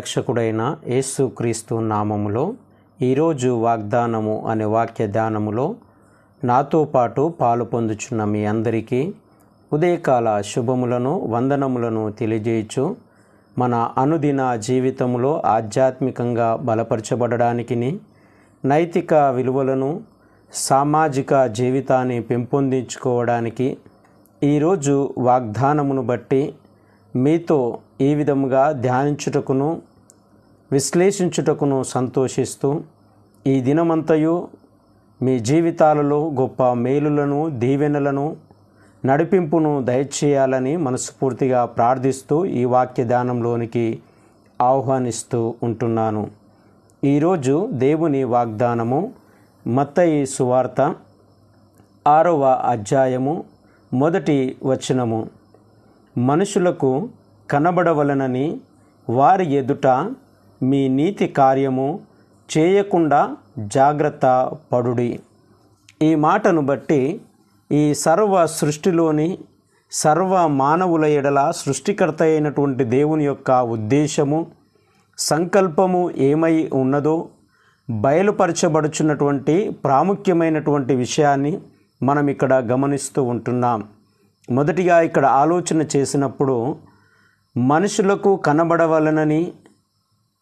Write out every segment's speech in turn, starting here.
రక్షకుడైన యేసుక్రీస్తు నామములో ఈరోజు వాగ్దానము అనే వాక్య ధ్యానములో నాతో పాటు పాలు పొందుచున్న మీ అందరికీ ఉదయకాల శుభములను వందనములను తెలియజేయచ్చు మన అనుదిన జీవితంలో ఆధ్యాత్మికంగా బలపరచబడడానికి నైతిక విలువలను సామాజిక జీవితాన్ని పెంపొందించుకోవడానికి ఈరోజు వాగ్దానమును బట్టి మీతో ఈ విధముగా ధ్యానించుటకును విశ్లేషించుటకును సంతోషిస్తూ ఈ దినమంతయు మీ జీవితాలలో గొప్ప మేలులను దీవెనలను నడిపింపును దయచేయాలని మనస్ఫూర్తిగా ప్రార్థిస్తూ ఈ వాక్య ధ్యానంలోనికి ఆహ్వానిస్తూ ఉంటున్నాను. ఈరోజు దేవుని వాగ్దానము మత్తయి సువార్త ఆరవ అధ్యాయము మొదటి వచనము. మనుషులకు కనబడవలనని వారి ఎదుట మీ నీతి కార్యము చేయకుండా జాగ్రత్త పడుడి. ఈ మాటను బట్టి ఈ సర్వ సృష్టిలోని సర్వ మానవుల ఎడల సృష్టికర్త అయినటువంటి దేవుని యొక్క ఉద్దేశము సంకల్పము ఏమై ఉన్నదో బయలుపరచబడుచున్నటువంటి ప్రాముఖ్యమైనటువంటి విషయాన్ని మనం ఇక్కడ గమనిస్తూ ఉంటున్నాం. మొదటిగా ఇక్కడ ఆలోచన చేసినప్పుడు మనుషులకు కనబడవలనని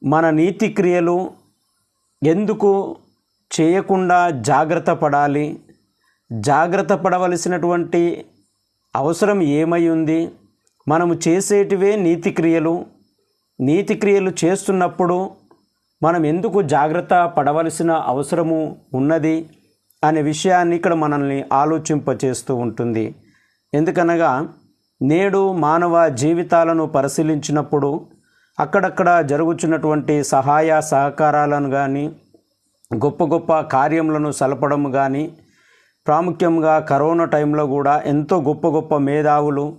మన నీతి క్రియలు ఎందుకు చేయకుండా జాగ్రత్త పడాలి? జాగ్రత్త పడవలసినటువంటి అవసరం ఏమై ఉంది? మనము చేసేటివే నీతి క్రియలు. నీతి క్రియలు చేస్తున్నప్పుడు మనం ఎందుకు జాగ్రత్త పడవలసిన అవసరము ఉన్నది అనే విషయాన్ని ఇక్కడ మనల్ని ఆలోచింపచేస్తూ ఉంటుంది. ఎందుకనగా నేడు మానవ జీవితాలను పరిశీలించినప్పుడు అక్కడక్కడ జరుగుచున్నటువంటి సహాయ సహకారాలను కానీ గొప్ప గొప్ప కార్యములను సలపడం కానీ ప్రాముఖ్యంగా కరోనా టైంలో కూడా ఎంతో గొప్ప గొప్ప మేధావులు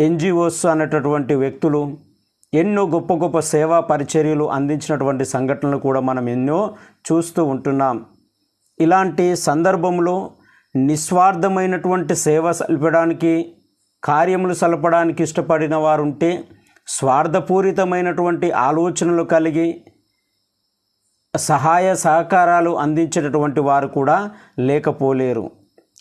ఎన్జిఓస్ అనేటటువంటి వ్యక్తులు ఎన్నో గొప్ప గొప్ప సేవా పరిచర్యలు అందించినటువంటి సంఘటనలు కూడా మనం ఎన్నో చూస్తూ ఉంటున్నాం. ఇలాంటి సందర్భంలో నిస్వార్థమైనటువంటి సేవ సల్పడానికి కార్యములు సలపడానికి ఇష్టపడిన వారు ఉంటే స్వార్థపూరితమైనటువంటి ఆలోచనలు కలిగి సహాయ సహకారాలు అందించేటటువంటి వారు కూడా లేకపోలేరు.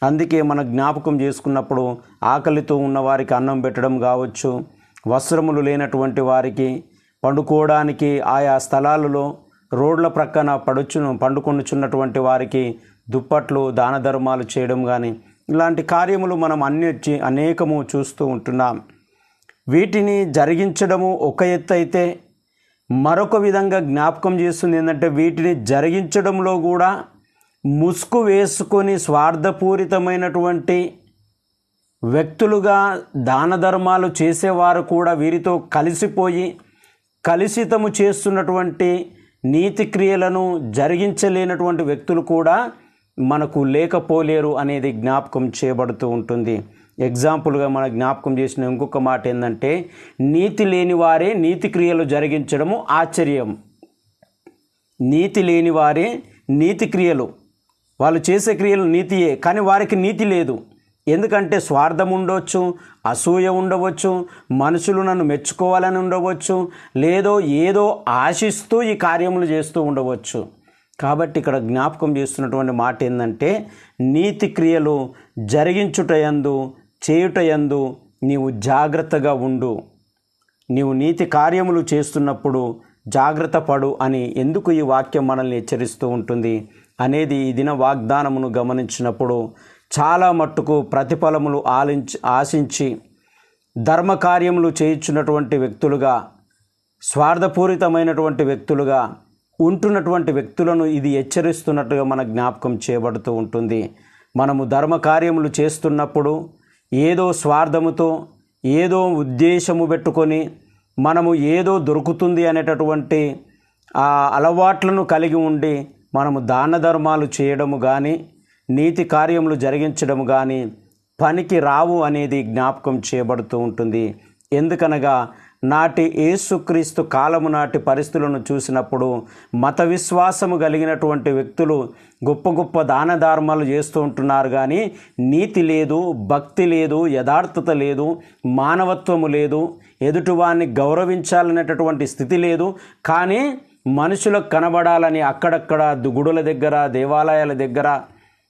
అందుకే మన జ్ఞాపకం చేసుకున్నప్పుడు ఆకలితో ఉన్న వారికి అన్నం పెట్టడం కావచ్చు వస్త్రములు లేనటువంటి వారికి పండుకోవడానికి ఆయా స్థలాలలో రోడ్ల ప్రక్కన పడుచును పండుకొనుచున్నటువంటి వారికి దుప్పట్లు దాన ధర్మాలు చేయడం కానీ ఇలాంటి కార్యములు మనం అన్ని అనేకము చూస్తూ ఉంటున్నాం. వీటిని జరిగించడము ఒక ఎత్తు అయితే మరొక విధంగా జ్ఞాపకం చేస్తుంది ఏంటంటే వీటిని జరిగించడంలో కూడా ముసుగు వేసుకొని స్వార్థపూరితమైనటువంటి వ్యక్తులుగా దాన ధర్మాలు చేసేవారు కూడా వీరితో కలిసిపోయి కలుషితము చేస్తున్నటువంటి నీతి క్రియలను జరిగించలేనటువంటి వ్యక్తులు కూడా మనకు లేకపోలేరు అనేది జ్ఞాపకం చేయబడుతూ ఉంటుంది. ఎగ్జాంపుల్గా మన జ్ఞాపకం చేసిన ఇంకొక మాట ఏంటంటే నీతి లేని వారే నీతి క్రియలు జరిగించడము ఆశ్చర్యం. నీతి లేని వారే నీతి క్రియలు. వాళ్ళు చేసే క్రియలు నీతియే కానీ వారికి నీతి లేదు. ఎందుకంటే స్వార్థం ఉండవచ్చు అసూయ ఉండవచ్చు మనుషులు నన్ను మెచ్చుకోవాలని ఉండవచ్చు లేదో ఏదో ఆశిస్తూ ఈ కార్యములు చేస్తూ ఉండవచ్చు. కాబట్టి ఇక్కడ జ్ఞాపకం చేస్తున్నటువంటి మాట ఏంటంటే నీతి క్రియలు జరిగించుటయందు చేయుటయందు నీవు జాగ్రత్తగా ఉండు. నీవు నీతి కార్యములు చేస్తున్నప్పుడు జాగ్రత్త పడు అని ఎందుకు ఈ వాక్యం మనల్ని హెచ్చరిస్తూ ఉంటుంది? అనేది ఈ దిన వాగ్దానమును గమనించినప్పుడు చాలా మట్టుకు ప్రతిఫలములు ఆలించి ఆశించి ధర్మకార్యములు చేయించున్నటువంటి వ్యక్తులుగా స్వార్థపూరితమైనటువంటి వ్యక్తులుగా ఉంటున్నటువంటి వ్యక్తులను ఇది హెచ్చరిస్తున్నట్టుగా మన జ్ఞాపకం చేయబడుతూ ఉంటుంది. మనము ధర్మకార్యములు చేస్తున్నప్పుడు ఏదో స్వార్థముతో ఏదో ఉద్దేశము పెట్టుకొని మనము ఏదో దొరుకుతుంది అనేటటువంటి ఆ అలవాట్లను కలిగి ఉండి మనము దాన ధర్మాలు చేయడము కానీ నీతి కార్యములు జరిగించడము కానీ పనికి రావు అనేది జ్ఞాపకం చేయబడుతూ ఉంటుంది. ఎందుకనగా నాటి ఏసుక్రీస్తు కాలము నాటి పరిస్థితులను చూసినప్పుడు మత విశ్వాసము కలిగినటువంటి వ్యక్తులు గొప్ప గొప్ప దాన ధర్మాలు చేస్తూ ఉంటున్నారు కానీ నీతి లేదు భక్తి లేదు యథార్థత లేదు మానవత్వము లేదు ఎదుటివాన్ని గౌరవించాలనేటటువంటి స్థితి లేదు. కానీ మనుషులకు కనబడాలని అక్కడక్కడ గుడుల దగ్గర దేవాలయాల దగ్గర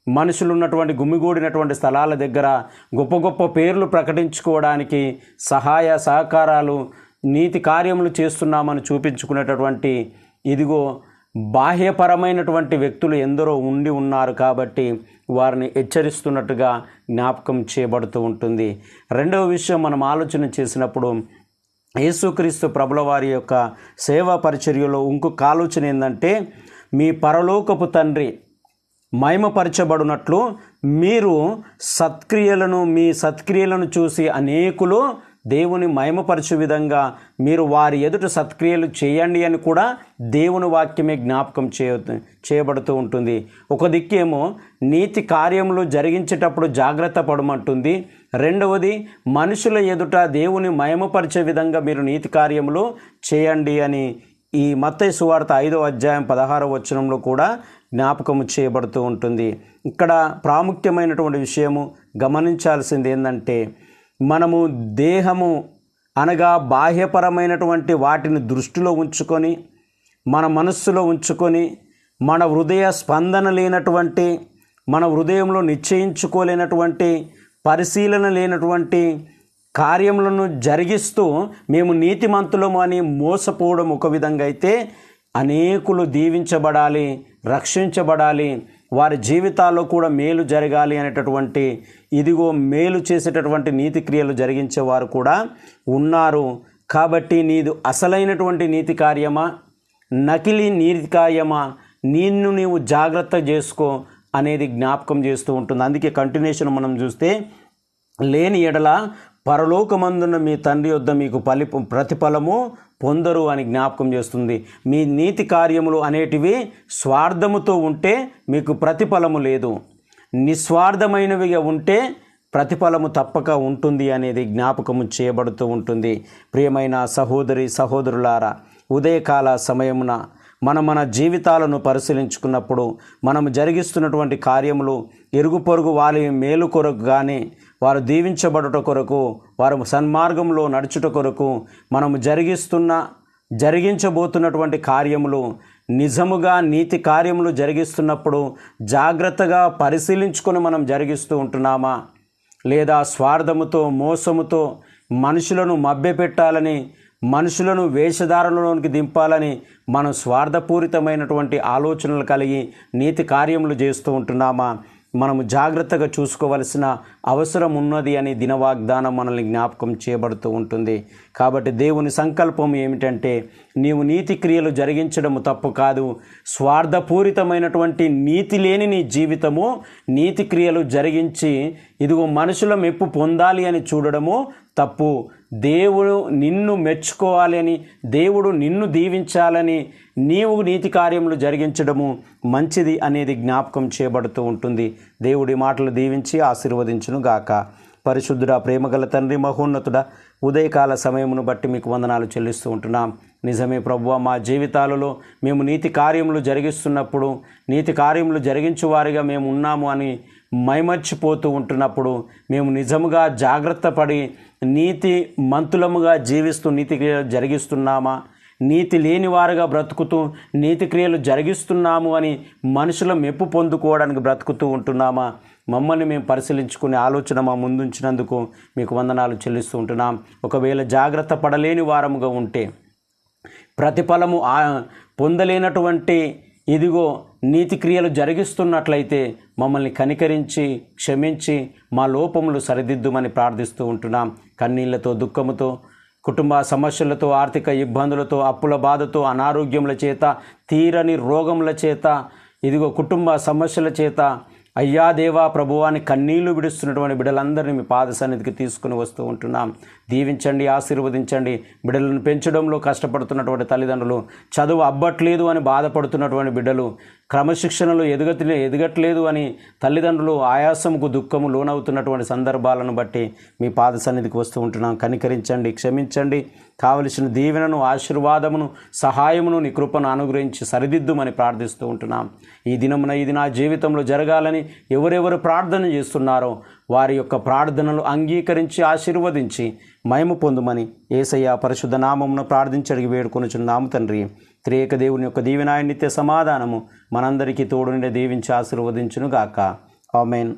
మనుషులు ఉన్నటువంటి గుమిగూడినటువంటి స్థలాల దగ్గర గొప్ప గొప్ప పేర్లు ప్రకటించుకోవడానికి సహాయ సహకారాలు నీతి కార్యములు చేస్తున్నామని చూపించుకునేటటువంటి ఇదిగో బాహ్యపరమైనటువంటి వ్యక్తులు ఎందరో ఉండి ఉన్నారు కాబట్టి వారిని హెచ్చరిస్తున్నట్టుగా జ్ఞాపకం చేయబడుతూ ఉంటుంది. రెండవ విషయం మనం ఆలోచన చేసినప్పుడు యేసుక్రీస్తు ప్రభుల వారి యొక్క సేవా పరిచర్యలో ఇంకొక ఆలోచన ఏంటంటే మీ పరలోకపు తండ్రి మయమపరచబడినట్లు మీరు సత్క్రియలను మీ సత్క్రియలను చూసి అనేకులు దేవుని మహిమపరచు విధంగా మీరు వారి ఎదుట సత్క్రియలు చేయండి అని కూడా దేవుని వాక్యమే జ్ఞాపకం చేయ చేయబడుతూ ఉంటుంది. ఒక దిక్కేమో నీతి కార్యములు జరిగించేటప్పుడు జాగ్రత్త పడమంటుంది. రెండవది మనుషుల ఎదుట దేవుని మయమపరిచే విధంగా మీరు నీతి కార్యములు చేయండి అని ఈ మత్తయి సువార్త ఐదో అధ్యాయం పదహారవ వచనంలో కూడా జ్ఞాపకము చేయబడుతూ ఉంటుంది. ఇక్కడ ప్రాముఖ్యమైనటువంటి విషయము గమనించాల్సింది ఏంటంటే మనము దేహము అనగా బాహ్యపరమైనటువంటి వాటిని దృష్టిలో ఉంచుకొని మన మనస్సులో ఉంచుకొని మన హృదయ స్పందన లేనటువంటి మన హృదయంలో నిశ్చయించుకోలేనటువంటి పరిశీలన లేనటువంటి కార్యములను జరిగిస్తూ మేము నీతిమంతులము అని మోసపోవడం ఒక విధంగా అయితే అనేకులు దీవించబడాలి రక్షించబడాలి వారి జీవితాల్లో కూడా మేలు జరగాలి అనేటటువంటి ఇదిగో మేలు చేసేటటువంటి నీతి క్రియలు జరిగించే వారు కూడా ఉన్నారు. కాబట్టి నీదు అసలైనటువంటి నీతి కార్యమా? నకిలీ నీతి కార్యమా? నిన్ను నీవు జాగ్రత్త చేసుకో అనేది జ్ఞాపకం చేస్తూ ఉంటుంది. అందుకే కంటిన్యూషన్ మనం చూస్తే లేని ఎడల పరలోకమందున మీ తండ్రి యొద్ద మీకు ఫలి ప్రతిఫలము పొందరు అని జ్ఞాపకం చేస్తుంది. మీ నీతి కార్యములు అనేటివి స్వార్థముతో ఉంటే మీకు ప్రతిఫలము లేదు. నిస్వార్థమైనవిగా ఉంటే ప్రతిఫలము తప్పక ఉంటుంది అనేది జ్ఞాపకము చేయబడుతూ ఉంటుంది. ప్రియమైన సహోదరి సహోదరులారా ఉదయకాల సమయమున మన మన జీవితాలను పరిశీలించుకున్నప్పుడు మనం జరిగిస్తున్నటువంటి కార్యములు ఎరుగు పొరుగు వారి మేలు కొరకు కానీ వారు దీవించబడుట కొరకు వారు సన్మార్గంలో నడుచుట కొరకు మనము జరిగిస్తున్న జరిగించబోతున్నటువంటి కార్యములు నిజముగా నీతి కార్యములు జరిగిస్తున్నప్పుడు జాగ్రత్తగా పరిశీలించుకొని మనం జరిగిస్తూ ఉంటున్నామా? లేదా స్వార్థముతో మోసముతో మనుషులను మభ్యపెట్టాలని మనుషులను వేషధారణలోనికి దింపాలని మనం స్వార్థపూరితమైనటువంటి ఆలోచనలు కలిగి నీతి కార్యములు చేస్తూ ఉంటున్నామా? మనము జాగ్రత్తగా చూసుకోవలసిన అవసరం ఉన్నది అని దినవాగ్దానం మనల్ని జ్ఞాపకం చేయబడుతూ ఉంటుంది. కాబట్టి దేవుని సంకల్పం ఏమిటంటే నీవు నీతి క్రియలు జరిగించడము తప్పు కాదు. స్వార్థపూరితమైనటువంటి నీతి లేని నీ జీవితము నీతి క్రియలు జరిగించి ఇదిగో మనుషుల మెప్పు పొందాలి అని చూడడము తప్పు. దేవుడు నిన్ను మెచ్చుకోవాలని దేవుడు నిన్ను దీవించాలని నీవు నీతి కార్యములు జరిగించడము మంచిది అనేది జ్ఞాపకం చేయబడుతూ ఉంటుంది. దేవుడి మాటలు దీవించి ఆశీర్వదించును గాక పరిశుద్ధుడ ప్రేమగల తండ్రి మహోన్నతుడ ఉదయకాల సమయమును బట్టి మీకు వందనాలు చెల్లిస్తూ ఉంటున్నాం. నిజమే ప్రభు మా జీవితాలలో మేము నీతి కార్యములు జరిగిస్తున్నప్పుడు నీతి కార్యములు జరిగించు వారిగా మేము ఉన్నాము అని మైమర్చిపోతూ ఉంటున్నప్పుడు మేము నిజముగా జాగ్రత్త పడి నీతి మంతులముగా జీవిస్తూ నీతి క్రియలు జరిగిస్తున్నామా? నీతి లేని వారుగా బ్రతుకుతూ నీతి క్రియలు జరిగిస్తున్నాము అని మనుషుల మెప్పు పొందుకోవడానికి బ్రతుకుతూ ఉంటున్నామా? మమ్మల్ని మేము పరిశీలించుకునే ఆలోచన మా ముందుంచినందుకు మీకు వందనాలు చెల్లిస్తూ ఉంటున్నాం. ఒకవేళ జాగ్రత్త పడలేని వారముగా ఉంటే ప్రతిఫలము పొందలేనటువంటి ఇదిగో నీతి క్రియలు జరిగిస్తున్నట్లయితే మమ్మల్ని కనికరించి క్షమించి మా లోపములు సరిదిద్దుమని ప్రార్థిస్తూ ఉంటున్నాం. కన్నీళ్ళతో దుఃఖముతో కుటుంబ సమస్యలతో ఆర్థిక ఇబ్బందులతో అప్పుల బాధతో అనారోగ్యముల చేత తీరని రోగముల చేత ఇదిగో కుటుంబ సమస్యల చేత అయ్యా దేవా ప్రభువాని కన్నీళ్ళు విడుస్తున్నటువంటి బిడ్డలందరినీ మీ పాద సన్నిధికి తీసుకుని వస్తూ ఉంటున్నాం. దీవించండి ఆశీర్వదించండి. బిడ్డలను పెంచడంలో కష్టపడుతున్నటువంటి తల్లిదండ్రులు చదువు అబ్బట్లేదు అని బాధపడుతున్నటువంటి బిడ్డలు క్రమశిక్షణలో ఎదుగట్లే ఎదగట్లేదు అని తల్లిదండ్రులు ఆయాసముకు దుఃఖము లోనవుతున్నటువంటి సందర్భాలను బట్టి మీ పాద సన్నిధికి వస్తూ ఉంటున్నాం. కనికరించండి క్షమించండి. కావలసిన దీవెనను ఆశీర్వాదమును సహాయమును నీ కృపను అనుగ్రహించి సరిదిద్దుమని ప్రార్థిస్తూ ఉంటున్నాం. ఈ దినమున ఇది నా జీవితంలో జరగాలని ఎవరెవరు ప్రార్థన చేస్తున్నారో వారి యొక్క ప్రార్థనలు అంగీకరించి ఆశీర్వదించి మయము పొందుమని ఏసయ్య పరిశుద్ధ నామమును ప్రార్థించడిగి వేడుకొనుచున్నాము తండ్రి. త్రేక దేవుని యొక్క దీవినాయ నిత్య సమాధానము మనందరికీ తోడుండే దీవించి ఆశీర్వదించునుగాక. ఆమెన్.